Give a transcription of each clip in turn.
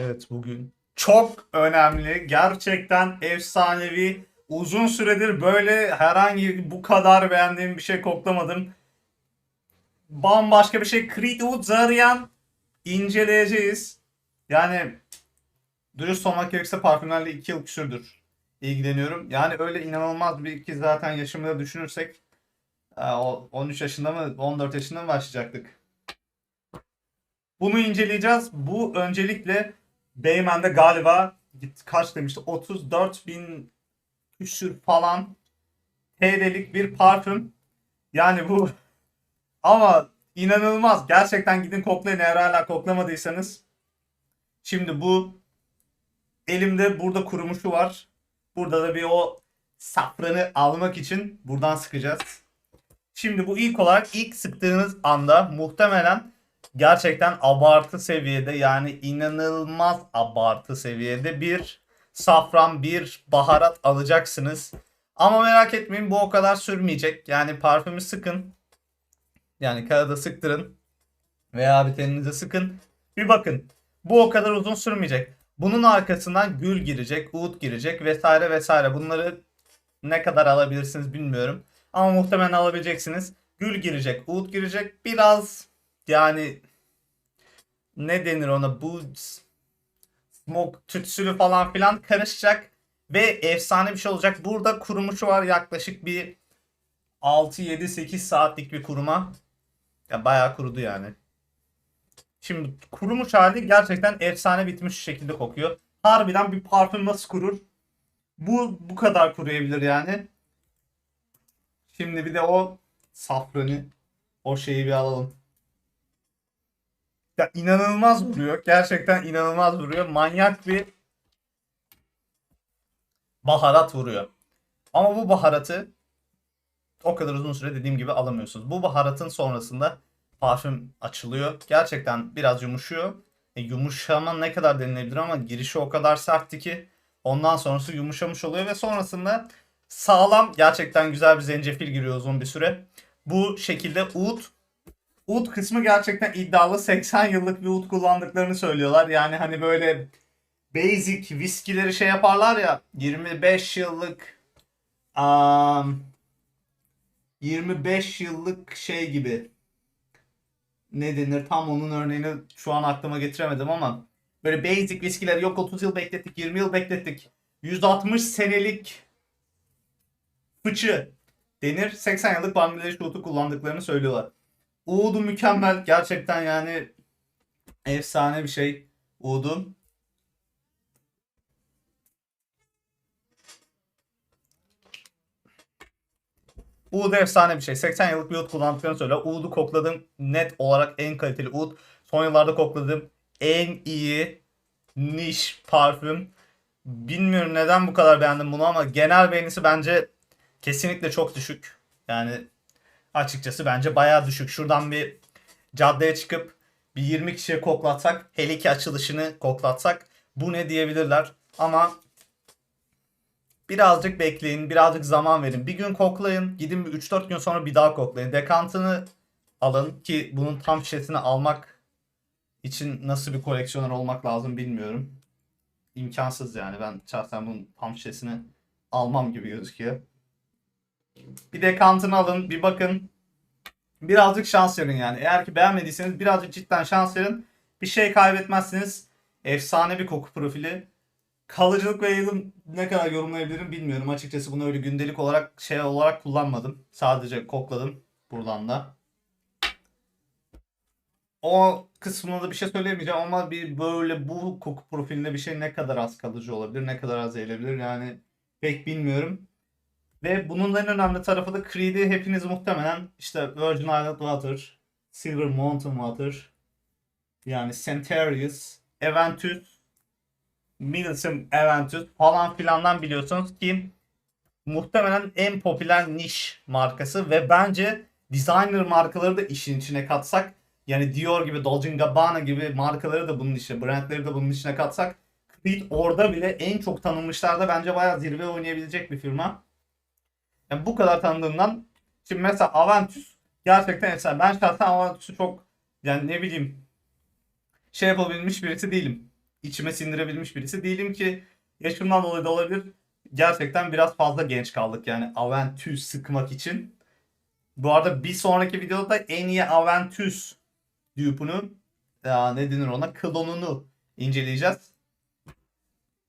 Evet bugün çok önemli, gerçekten efsanevi, uzun süredir böyle herhangi bu kadar beğendiğim bir şey koklamadım. Bambaşka bir şey Creed Zaryan inceleyeceğiz. Yani dürüst olmak gerekirse parfümlerle 2 yıl küsürdür ilgileniyorum. Yani öyle inanılmaz bir ki zaten yaşımı da düşünürsek e, o 13 yaşında mı 14 yaşında mı başlayacaktık? Bunu inceleyeceğiz. Bu öncelikle Beymen'de galiba kaç demişti 34 bin küsür falan TL'lik bir parfüm. Yani bu ama inanılmaz. Gerçekten gidin koklayın eğer hala koklamadıysanız. Şimdi bu elimde burada kurumuşu var. Burada da bir o safranı almak için buradan sıkacağız. Şimdi bu ilk olarak ilk sıktığınız anda muhtemelen gerçekten abartı seviyede yani inanılmaz abartı seviyede bir safran bir baharat alacaksınız. Ama merak etmeyin bu o kadar sürmeyecek. Yani parfümü sıkın. Yani kağıda sıktırın. Veya bir teninize sıkın. Bir bakın. Bu o kadar uzun sürmeyecek. Bunun arkasından gül girecek, uğut girecek vesaire vesaire. Bunları ne kadar alabilirsiniz bilmiyorum. Ama muhtemelen alabileceksiniz. Gül girecek, uğut girecek. Biraz yani ne denir ona bu smoke tütsülü falan filan karışacak ve efsane bir şey olacak. Burada kurumuşu var yaklaşık bir 6-7-8 saatlik bir kuruma. Ya bayağı kurudu yani. Şimdi kurumuş hali gerçekten efsane bitmiş şekilde kokuyor. Harbiden bir parfüm nasıl kurur? Bu bu kadar kuruyabilir yani. Şimdi bir de o safranı o şeyi bir alalım. Ya inanılmaz vuruyor. Gerçekten inanılmaz vuruyor. Manyak bir baharat vuruyor. Ama bu baharatı o kadar uzun süre dediğim gibi alamıyorsunuz. Bu baharatın sonrasında parfüm açılıyor. Gerçekten biraz yumuşuyor. E, yumuşama ne kadar denilebilir ama girişi o kadar sertti ki ondan sonrası yumuşamış oluyor ve sonrasında sağlam gerçekten güzel bir zencefil giriyor uzun bir süre. Bu şekilde oud Oud kısmı gerçekten iddialı. 80 yıllık bir oud kullandıklarını söylüyorlar. Yani hani böyle basic viskileri şey yaparlar ya 25 yıllık um, 25 yıllık şey gibi ne denir tam onun örneğini şu an aklıma getiremedim ama böyle basic viskiler yok 30 yıl beklettik 20 yıl beklettik 160 senelik fıçı denir 80 yıllık Bangladeş otu kullandıklarını söylüyorlar. Uğud'u mükemmel gerçekten yani efsane bir şey Uğud'un. Uğud efsane bir şey. 80 yıllık bir Uğud kullandıklarını söylüyor. Uğud'u kokladım. Net olarak en kaliteli Uğud. Son yıllarda kokladığım en iyi niş parfüm. Bilmiyorum neden bu kadar beğendim bunu ama genel beğenisi bence kesinlikle çok düşük. Yani açıkçası bence bayağı düşük. Şuradan bir caddeye çıkıp bir 20 kişiye koklatsak, hele ki açılışını koklatsak bu ne diyebilirler. Ama birazcık bekleyin, birazcık zaman verin. Bir gün koklayın, gidin bir 3-4 gün sonra bir daha koklayın. Dekantını alın ki bunun tam şişesini almak için nasıl bir koleksiyoner olmak lazım bilmiyorum. İmkansız yani. Ben şahsen bunun tam şişesini almam gibi gözüküyor. Bir dekantını alın, bir bakın. Birazcık şans verin yani. Eğer ki beğenmediyseniz birazcık cidden şans verin. Bir şey kaybetmezsiniz. Efsane bir koku profili. Kalıcılık ve yayılım ne kadar yorumlayabilirim bilmiyorum. Açıkçası bunu öyle gündelik olarak şey olarak kullanmadım. Sadece kokladım buradan da. O kısmına da bir şey söyleyemeyeceğim ama bir böyle bu koku profilinde bir şey ne kadar az kalıcı olabilir, ne kadar az yayılabilir yani pek bilmiyorum. Ve bunun en önemli tarafı da Creed'i hepiniz muhtemelen işte Virgin Island Water, Silver Mountain Water, yani Centarius, Aventus, Middleton Aventus falan filandan biliyorsunuz ki muhtemelen en popüler niş markası ve bence designer markaları da işin içine katsak yani Dior gibi, Dolce Gabbana gibi markaları da bunun içine, brandleri de bunun içine katsak Creed orada bile en çok tanınmışlarda bence bayağı zirve oynayabilecek bir firma. Yani bu kadar tanıdığımdan şimdi mesela Aventus gerçekten efsane. Ben şahsen Aventus'u çok yani ne bileyim şey yapabilmiş birisi değilim. içime sindirebilmiş birisi değilim ki yaşımdan dolayı da olabilir. Gerçekten biraz fazla genç kaldık yani Aventus sıkmak için. Bu arada bir sonraki videoda da en iyi Aventus dupe'unu ya ne denir ona klonunu inceleyeceğiz.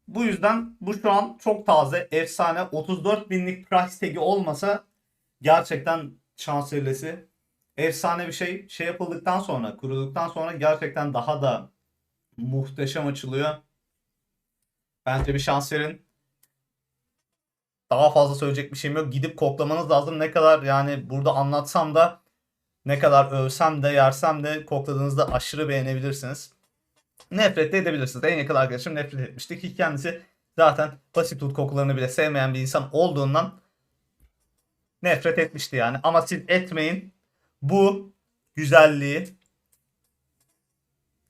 Bu yüzden bu şu an çok taze, efsane. 34 binlik price tag'i olmasa gerçekten şansölesi. Efsane bir şey. Şey yapıldıktan sonra, kurulduktan sonra gerçekten daha da muhteşem açılıyor. Bence bir şans verin. Daha fazla söyleyecek bir şeyim yok. Gidip koklamanız lazım. Ne kadar yani burada anlatsam da ne kadar övsem de yersem de kokladığınızda aşırı beğenebilirsiniz. Nefret de edebilirsiniz. En yakın arkadaşım nefret etmişti ki kendisi zaten tut kokularını bile sevmeyen bir insan olduğundan nefret etmişti yani. Ama siz etmeyin. Bu güzelliği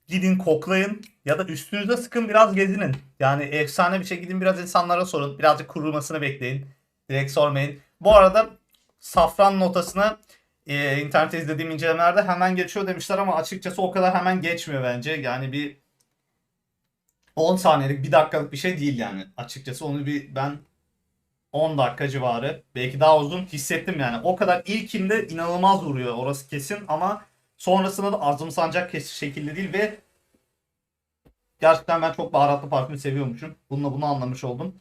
gidin koklayın ya da üstünüze sıkın biraz gezinin. Yani efsane bir şey gidin biraz insanlara sorun. Birazcık kurumasını bekleyin. Direkt sormayın. Bu arada safran notasını e, internette izlediğim incelemelerde hemen geçiyor demişler ama açıkçası o kadar hemen geçmiyor bence. Yani bir 10 saniyelik 1 dakikalık bir şey değil yani. Açıkçası onu bir ben 10 dakika civarı belki daha uzun hissettim yani. O kadar ilkinde inanılmaz vuruyor orası kesin ama sonrasında da azımsanacak şekilde değil ve gerçekten ben çok baharatlı parfüm seviyormuşum. Bununla bunu anlamış oldum.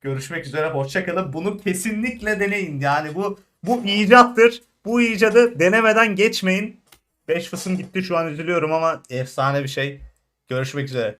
Görüşmek üzere hoşçakalın. Bunu kesinlikle deneyin. Yani bu bu icattır. Bu icadı denemeden geçmeyin. 5 fısım gitti şu an üzülüyorum ama efsane bir şey. Görüşmek üzere.